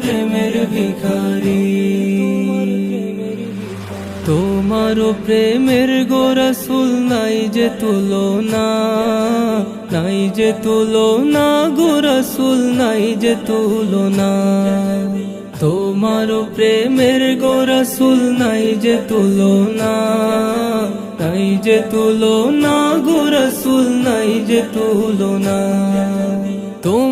প্রেমের ভিখারি। তোমার প্রেমের গোরসুল নাই যে তুলো না নাই যে তুলনা গোরসুল নাই যে তুলনা। তোমার প্রেমের গোরসুল নাই যে তুলো না নাই যে তুলনা গোরসুল নাই যে তুলনা। তোমার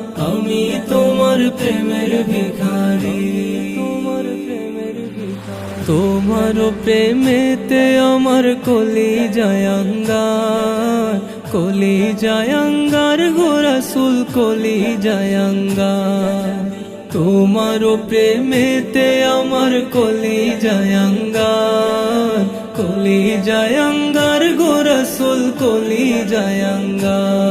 আমি তোমার প্রেমের ভিখারি। তোমার প্রেমের তোমার প্রেমেতে আমার কলি জয়ঙ্গার কলি জয়ঙ্গার গোরসুল কলি জয়ঙ্গার তোমার প্রেমেতে আমার কলি জয়ঙ্গার কলি জয়ঙ্গার গোরসুল কলি জয়ঙ্গার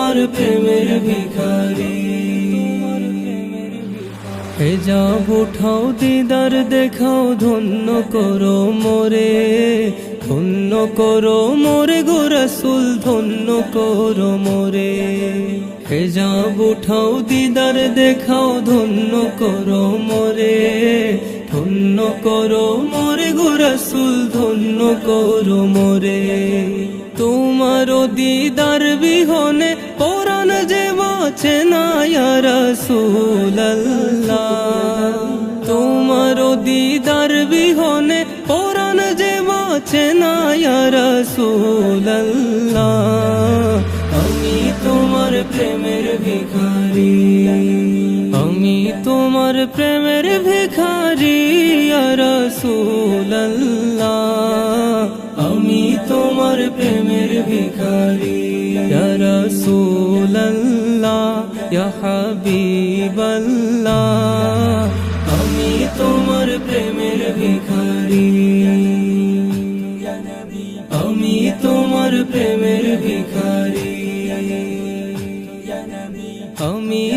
তোমার প্রেমের ভিখারি। হে যাব উঠাও দিদার, দেখাও ধন্য করো মোরে। ধন্য করো মোরে গো রসুল ধন্য করো মোরে। হে যাব উঠাও দিদার, দেখাও ধন্য করো মোরে। ধন্য করো মোরে গো রসুল ধন্য করো মোরে। তোমার দিদার যে বাঁচে না রসুল্লাহ তোমার দিদার বিহনে পরাণ যে বাঁচে না রসুল্লাহ আমি তোমার প্রেমের ভিখারি। आमी तुमार प्रेमेर भिखारी रसूल अल्लाह आमी तुमार प्रेम भिखारी रसूल अल्लाह या हबीब अल्लाह आमी तुमार प्रेमेर भिखारी या नबी। आमी तुमार प्रेमेर भिखारी